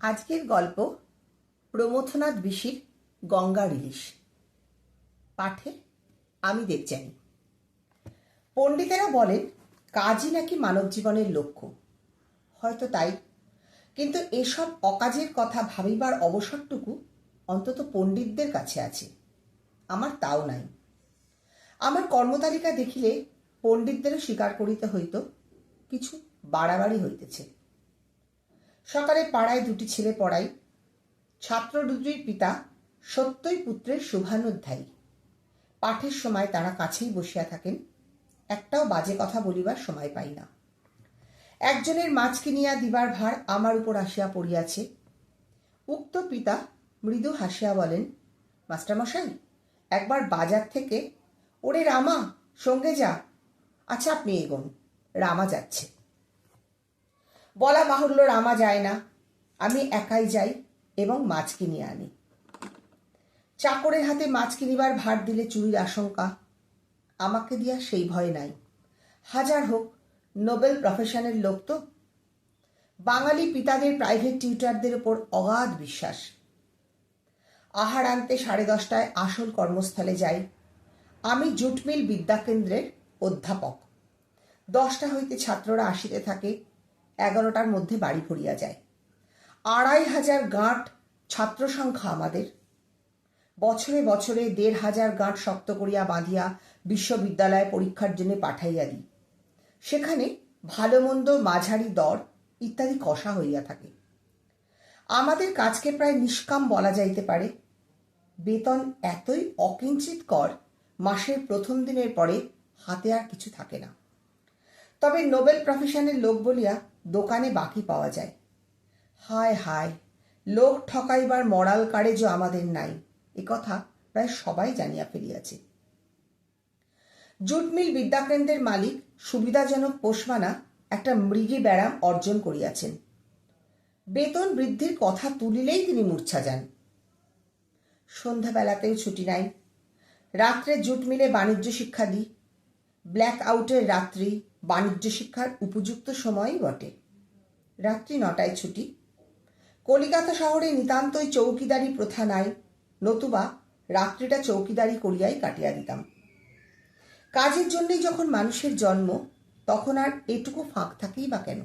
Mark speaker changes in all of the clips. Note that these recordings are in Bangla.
Speaker 1: আজকের গল্প প্রমথনাথ বিশির গঙ্গা রিলিশ। পাঠে আমি দেখজানি পণ্ডিতেরা বলেন, কাজই নাকি মানব জীবনের লক্ষ্য। হয়তো তাই। কিন্তু এসব অকাজের কথা ভাবিবার অবসরটুকু অন্তত পণ্ডিতদের কাছে আছে। আমার তাও নাই। আমার কর্মতালিকা দেখিলে পণ্ডিতদেরও স্বীকার করিতে হইত, কিছু বাড়াবাড়ি হইতেছে। সকালে পাড়ায় দুটি ছেলে পড়াই ছাত্র দুটির পিতা সত্যই পুত্রের শুভানুধ্যায়ী। পাঠের সময় তারা কাছেই বসিয়া থাকেন। একটাও বাজে কথা বলিবার সময় পাই না। একজনের মাছ কিনিয়া দিবার ভার আমার উপর আসিয়া পড়িয়াছে। উক্ত পিতা মৃদু হাসিয়া বলেন মাস্টারমশাই একবার বাজার থেকে, ওরে রামা, সঙ্গে যা। আচ্ছা আপনি এগোন। রামা যাচ্ছে। বলা বাহুল্য রামা যায় না। আমি একাই যাই এবং মাছ কিনিয়ে আনি। চাকরের হাতে মাছ কিনিবার ভার দিলে চুরির আশঙ্কা। আমাকে দিয়া সেই ভয় নাই। হাজার হোক, নোবেল প্রফেশনের লোক তো। বাঙালি পিতাদের প্রাইভেট টিউটারদের ওপর অগাধ বিশ্বাস। আহার আনতে সাড়ে দশটায় আসল কর্মস্থলে যাই। আমি জুটমিল বিদ্যাকেন্দ্রের অধ্যাপক। দশটা হইতে ছাত্ররা আসিতে থাকে এগারোটার মধ্যে বাড়ি ভরিয়া যায়। আড়াই হাজার গাঁট ছাত্র সংখ্যা আমাদের। বছরে বছরে দেড় হাজার গাঁট শক্ত করিয়া বাঁধিয়া বিশ্ববিদ্যালয়ে পরীক্ষার জন্য পাঠাইয়া দিই। সেখানে ভালো মন্দ মাঝারি দর ইত্যাদি কষা হইয়া থাকে। আমাদের কাজকে প্রায় নিষ্কাম বলা যাইতে পারে। বেতন এতই অকিঞ্চিত কর, মাসের প্রথম দিনের পরে হাতে আর কিছু থাকে না। তবে নোবেল প্রফেশনের লোক বলিয়া দোকানে বাকি পাওয়া যায়। হায় হায়, লোক ঠকাইবার মরাল কারেজও আমাদের নাই। এ কথা প্রায় সবাই জানিয়া ফেলিয়াছে। জুটমিল বিদ্যাকেন্দ্রের মালিক সুবিধাজনক পোষমানা একটা মৃগী ব্যারাম অর্জন করিয়াছেন। বেতন বৃদ্ধির কথা তুলিলেই তিনি মূর্ছা যান। সন্ধ্যাবেলাতেও ছুটি নাই। রাত্রে জুট মিলে বাণিজ্য শিক্ষা দিই। ব্ল্যাক আউটের রাত্রি বাণিজ্য শিক্ষার উপযুক্ত সময়ই বটে। রাত্রি নটায় ছুটি। কলিকাতা শহরে নিতান্তই চৌকিদারি প্রথা নাই, নতুবা রাত্রিটা চৌকিদারি করিয়াই কাটিয়া দিতাম। কাজের জন্যই যখন মানুষের জন্ম, তখন আর এটুকু ফাঁক থাকেই বা কেন?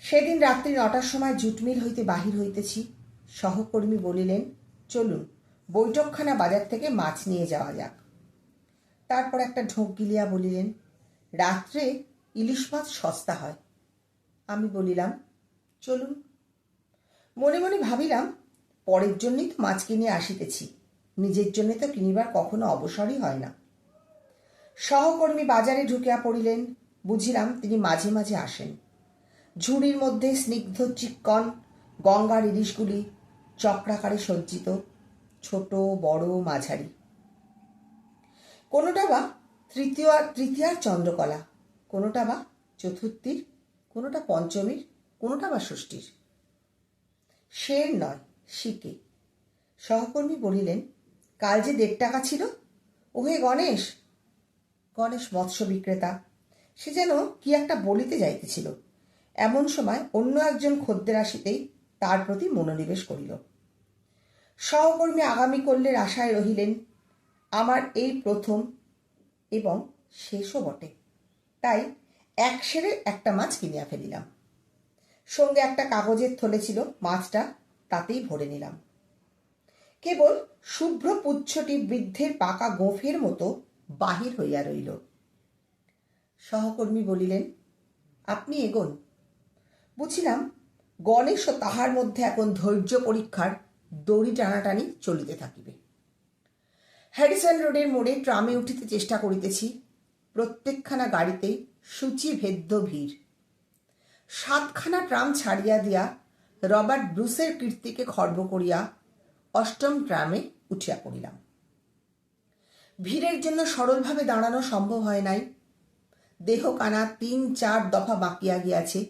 Speaker 1: সেদিন রাত্রি নটার সময় জুটমিল হইতে বাহির হইতেছি, সহকর্মী বলিলেন, চলুন, বৈঠকখানা বাজার থেকে মাছ নিয়ে যাওয়া যাক। তারপর একটা ঢোক গিলিয়া বলিলেন রাত্রে ইলিশ মাছ সস্তা হয়। আমি বলিলাম, চলুন। মনে মনে ভাবিলাম, পরের জন্যই তো মাছ কিনে আসিতেছি। নিজের জন্য তো কিনিবার কখনো অবসরই হয় না। সহকর্মী বাজারে ঢুকিয়া পড়িলেন। বুঝিলাম তিনি মাঝে মাঝে আসেন। ঝুড়ির মধ্যে স্নিগ্ধ চিক্কন, গঙ্গার ইলিশগুলি চক্রাকারে সজ্জিত, ছোট, বড়, মাঝারি। কোনোটা বা তৃতীয় তৃতীয়ার চন্দ্রকলা। কোনোটা বা চতুর্থীর, কোনোটা পঞ্চমীর, কোনোটা বা ষষ্ঠীর। শের নয়, শিকে। সহকর্মী বলিলেন, কাল যে দেড় টাকা ছিল, ওহে গণেশ! গণেশ মৎস্য বিক্রেতা, সে যেন কি একটা বলিতে যাইতেছিল। এমন সময় অন্য একজন খদ্দের আসিতেই তার প্রতি মনোনিবেশ করিল। সহকর্মী আগামী করলের আশায় রহিলেন, আমার এই প্রথম এবং শেষও বটে। তাই এক সেরে একটা মাছ কিনিয়া ফেলিলাম। সঙ্গে একটা কাগজের থলে ছিল, মাছটা তাতেই ভরে নিলাম। কেবল শুভ্র পুচ্ছটি বৃদ্ধের পাকা গোফের মতো বাহির হইয়া রইল। সহকর্মী বলিলেন, আপনি এগোন। বুঝিলাম, গণেশ ও তাহার মধ্যে এখন ধৈর্য পরীক্ষার দড়ি টানাটানি চলিতে থাকিবে। হ্যারিসন রোডের মোড়ে ট্রামে উঠিতে চেষ্টা করিতেছি। প্রত্যেকখানা গাড়িতেই সূচিভেদ্য ভিড়। সাতখানা ট্রাম ছাড়িয়া দিয়া রবার্ট ব্রুসের কীর্তিকে খর্ব করিয়া অষ্টম ট্রামে উঠিয়া পড়িলাম। ভিড়ের জন্য সরলভাবে দাঁড়ানো সম্ভব হয় নাই। দেহ কানা তিন চার দফা বাঁকিয়া গিয়াছে,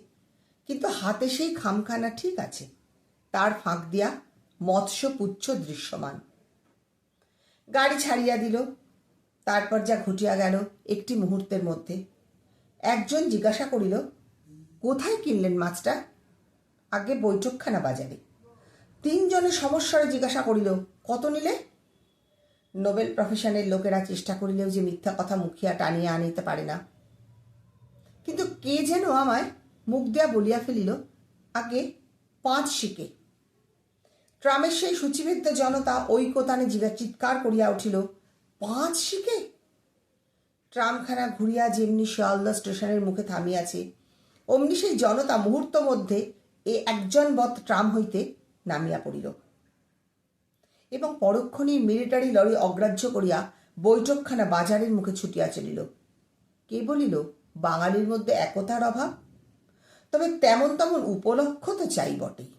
Speaker 1: কিন্তু হাতে সেই খামখানা ঠিক আছে। তার ফাঁক দিয়া মৎস্য পুচ্ছ দৃশ্যমান। গাড়ি ছাড়িয়া দিল। তারপর যা ঘটিয়া গেল একটি মুহূর্তের মধ্যে। একজন জিজ্ঞাসা করিল, কোথায় কিনলেন মাছটা? আগে বৈঠকখানা বাজারে। তিনজনে সমস্যারে জিজ্ঞাসা করিল, কত নিলে? নোবেল প্রফেশনের লোকেরা চেষ্টা করিলেও যে মিথ্যা কথা মুখিয়া টানিয়া আনিতে পারে না। কিন্তু কে যেন আমায় মুখ দিয়া বলিয়া ফেলিল, আগে পাঁচ শিকে ট্রামের সেই সূচিবেদ্য জনতা ঐকতানে জিগা চিৎকার করিয়া উঠিল, পাঁচ শিকে ট্রামখানা ঘুরিয়া যেমনি শিয়ালদা স্টেশনের মুখে থামিয়াছে, অমনি সেই জনতা মুহূর্ত মধ্যে এ একজন বধ ট্রাম হইতে নামিয়া পড়িল এবং পরক্ষণেই মিলিটারি লরি অগ্রাহ্য করিয়া বৈঠকখানা বাজারের মুখে ছুটিয়া চলিল। কে বলিল, বাঙালির মধ্যে একতার অভাব? তবে তেমন তেমন উপলক্ষ তো চাই বটেই।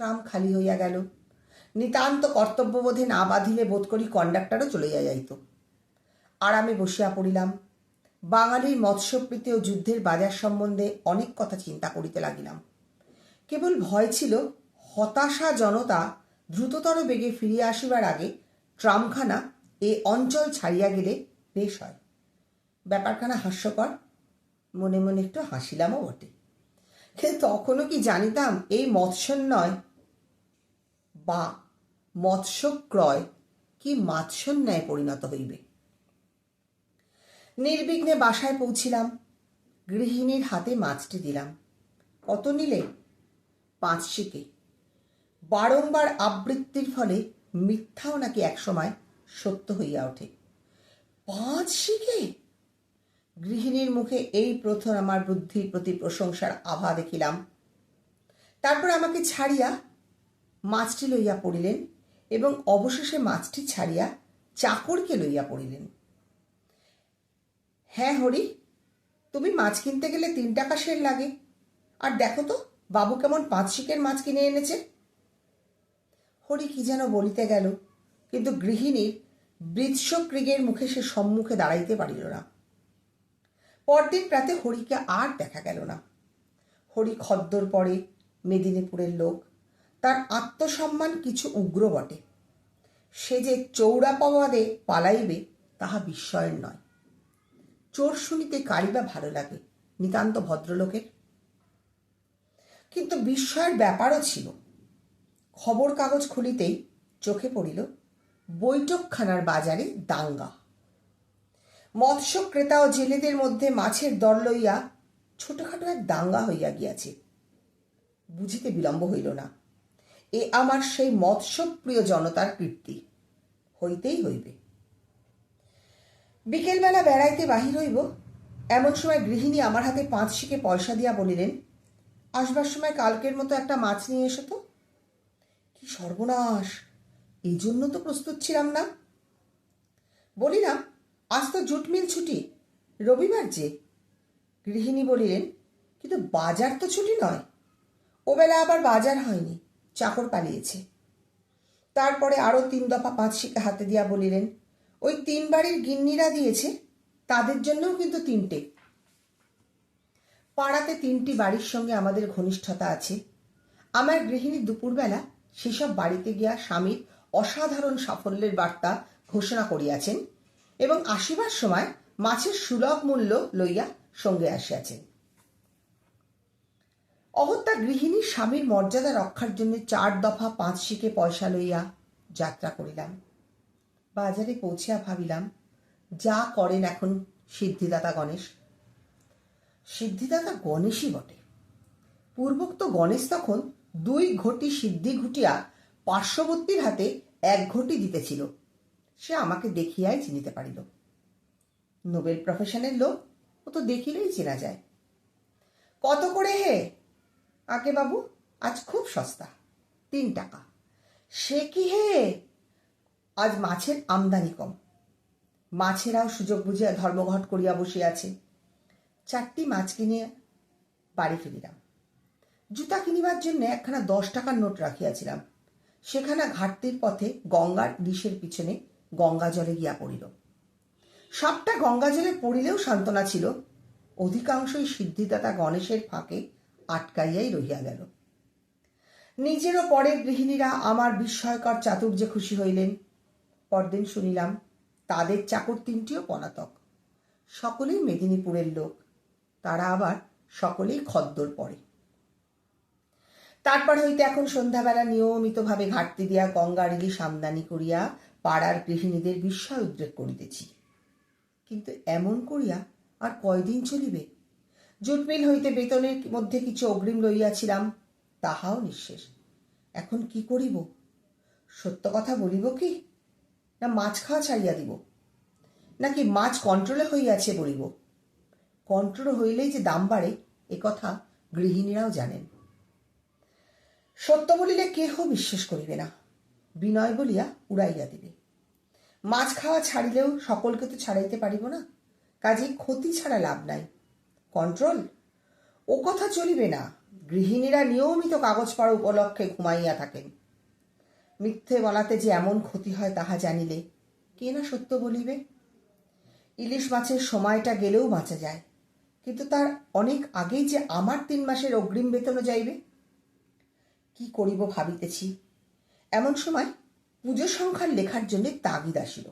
Speaker 1: ট্রাম খালি হইয়া গেল। নিতান্ত কর্তব্যবোধে না বাঁধিলে বোধ করি কন্ডাক্টরও চলিয়া যাইত। আরামে বসিয়া পড়িলাম। বাঙালির মৎস্যপ্রীতি ও যুদ্ধের বাজার সম্বন্ধে অনেক কথা চিন্তা করিতে লাগিলাম। কেবল ভয় ছিল, হতাশা জনতা দ্রুততর বেগে ফিরিয়া আসিবার আগে ট্রামখানা এ অঞ্চল ছাড়িয়া গেলে বেশ হয়। ব্যাপারখানা হাস্যকর, মনে মনে একটু হাসিলামও বটে। কিন্তু তখনও কি জানিতাম, এই মৎস্যন্নয় বা মৎস্য ক্রয় কি মাৎস্যন্যায় পরিণত হইবে? নির্বিঘ্নে বাসায় পৌঁছিলাম, গৃহিণীর হাতে মাছটি দিলাম। কত নিলে? পাঁচ শিকে। বারংবার আবৃত্তির ফলে মিথ্যাও নাকি একসময় সত্য হইয়া ওঠে। পাঁচ শিকে? গৃহিণীর মুখে এই প্রথম আমার বুদ্ধির প্রতি প্রশংসার আভা দেখিলাম। তারপর আমাকে ছাড়িয়া মাছটি লইয়া পড়িলেন এবং অবশেষে মাছটি ছাড়িয়া চাকরকে লইয়া পড়িলেন। হ্যাঁ হরি, তুমি মাছ কিনতে গেলে তিন টাকা সের লাগে। আর দেখো তো, বাবু কেমন পাঁচ শিকের মাছ কিনে এনেছে। হরি কি যেন বলিতে গেল, কিন্তু গৃহিণীর বৃৎসক্রিগের মুখে সে সম্মুখে দাঁড়াইতে পারিল না। পরদিন প্রাতে হরিকে আর দেখা গেল না। হরি খদ্দর পরে মেদিনীপুরের লোক তার আত্মসম্মান কিছু উগ্র বটে। সে যে চৌড়া পাওয়াদে পালাইবে, তাহা বিস্ময়ের নয়। চোর শুনিতে কারি বা ভালো লাগে, নিতান্ত ভদ্রলোকের। কিন্তু বিস্ময়ের ব্যাপারও ছিল। খবর কাগজ খুলিতেই চোখে পড়িল, বৈঠকখানার বাজারে দাঙ্গা। মৎস্য ক্রেতা ও জেলেদের মধ্যে মাছের দর লইয়া ছোটখাটো এক দাঙ্গা হইয়া গিয়াছে। বুঝিতে বিলম্ব হইল না। এ আমার সেই মৎস্যপ্রিয় জনতার কীর্তি। হইতেই হইবে। বিকেলবেলা বেড়াইতে বাহির হইব, এমন সময় গৃহিণী আমার হাতে পাঁচ শিকে পয়সা দিয়া বলিলেন, আসবার সময় কালকের মতো একটা মাছ নিয়ে এসো তো। কি সর্বনাশ! এই জন্য তো প্রস্তুত ছিলাম না। বলিলাম, আজ তো জুটমিল ছুটি, রবিবার যে। গৃহিণী বলিলেন, কিন্তু বাজার তো ছুটি নয়। ও বেলা আবার বাজার হয়নি। পালিয়েছে। তারপরে আরও তিন দফা পাঁচশিকে হাতে দিয়া বলিলেন, ওই তিন বাড়ির গিন্নিরা দিয়েছে, তাদের জন্যও কিন্তু তিনটে। পাড়াতে তিনটি বাড়ির সঙ্গে আমাদের ঘনিষ্ঠতা আছে। আমার গৃহিণী দুপুরবেলা সেসব বাড়িতে গিয়া স্বামীর অসাধারণ সাফল্যের বার্তা ঘোষণা করিয়াছেন এবং আসিবার সময় মাছের সুলভ মূল্য লইয়া সঙ্গে আসিয়াছেন। অগত্যা গৃহিণী স্বামীর মর্যাদা রক্ষার জন্য চার দফা পাঁচ শিকে পয়সা লইয়া যাত্রা করিলাম। বাজারে পৌঁছিয়া ভাবিলাম, যা করেন এখন সিদ্ধিদাতা গণেশ। সিদ্ধিদাতা গণেশই বটে। পূর্বোক্ত গণেশ তখন দুই ঘটি সিদ্ধি ঘুটিয়া পার্শ্ববর্তীর হাতে এক ঘটি দিতেছিল। সে আমাকে দেখিয়াই চিনিতে পারিল। নোবেল প্রফেশনের লোক, ও তো দেখিলেই চেনা যায়। কত করে হে? আগে বাবু, আজ খুব সস্তা, তিন টাকা। সে কি হে? আজ মাছের আমদানি কম। মাছেরাও সুযোগ বুঝিয়া ধর্মঘট করিয়া বসিয়াছে চারটি মাছ কিনিয়া বাড়ি ফিরিলাম। জুতা কিনিবার জন্য একখানা দশ টাকার নোট রাখিয়াছিলাম। সেখানা ঘাটতির পথে গঙ্গার ডিশের পিছনে গঙ্গা জলে গিয়া পড়িল। সবটা গঙ্গা জলে পড়িলেও সান্ত্বনা ছিল। অধিকাংশই সিদ্ধিদাতা গণেশের ফাঁকে আটকাইয়াই রহিয়া গেল। নিজেরও পরের গৃহিণীরা আমার বিস্ময়কর চাতুর্যে খুশি হইলেন। পরদিন শুনিলাম, তাদের চাকর তিনটিও পলাতক। সকলেই মেদিনীপুরের লোক, তারা আবার সকলেই খদ্দর পড়ে তারপর হইতে এখন সন্ধ্যাবেলা নিয়মিতভাবে ঘাটতি দিয়া গঙ্গার ইলিশ আমদানি করিয়া পাড়ার গৃহিণীদের বিস্ময় উদ্রেক করিতেছি। কিন্তু এমন করিয়া আর কয়দিন চলিবে? জুটমিল হইতে বেতনের মধ্যে কিছু অগ্রিম লইয়াছিলাম, তাহাও নিঃশেষ। এখন কি করিব? সত্য কথা বলিব কি? না মাছ খাওয়া ছাড়িয়া দিব? নাকি মাছ কন্ট্রোলে হইয়াছে বলিব? কন্ট্রোল হইলেই যে দাম বাড়ে, এ কথা গৃহিণীরাও জানেন। সত্য বলিলে কেহ বিশ্বাস করিবে না। বিনয় বলিয়া উড়াইয়া দিবে। মাছ খাওয়া ছাড়িলেও সকলকে তো ছাড়াইতে পারিব না। কাজে ক্ষতি ছাড়া লাভ নাই। কন্ট্রোল? ও কথা চলিবে না। গৃহিণীরা নিয়মিত কাগজ পড়া উপলক্ষে ঘুমাইয়া থাকেন। মিথ্যে বলাতে যে এমন ক্ষতি হয় তাহা জানিলে কে না সত্য বলিবে? ইলিশ মাছের সময়টা গেলেও বাঁচা যায়, কিন্তু তার অনেক আগেই যে আমার তিন মাসের অগ্রিম বেতনও যাইবে? কি করিব ভাবিতেছি। এমন সময় পুজো সংখ্যার লেখার জন্য তাগিদ আসিল।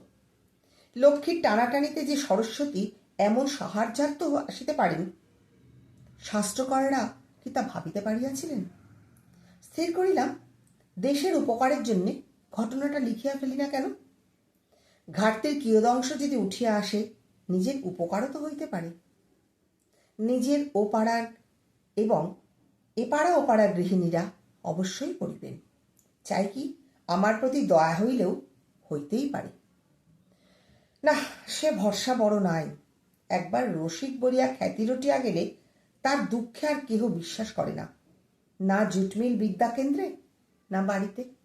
Speaker 1: লক্ষ্মীর টানাটানিতে যে সরস্বতী এমন সাহায্যার্থ আসিতে পারেন। শাস্ত্রকরেরা কি তা ভাবিতে পারিয়াছিলেন? স্থির করিলাম, দেশের উপকারের জন্যে ঘটনাটা লিখিয়া ফেলি না কেন? ঘাটতির কিয়দংশ যদি উঠিয়া আসে, নিজের উপকারও তো হইতে পারে। নিজের ও পাড়ার এবং এ পাড়া ও পাড়ার গৃহিণীরা অবশ্যই করিবেন। চাই কি আমার প্রতি দয়া হইলেও হইতেই পারে। না সে ভরসা বড় নাই। একবার রসিক বলিয়া খ্যাতি রটিয়া গেলে তার দুঃখে আর কেহ বিশ্বাস করে না। না জুটমিল বিদ্যা কেন্দ্রে না বাড়িতে।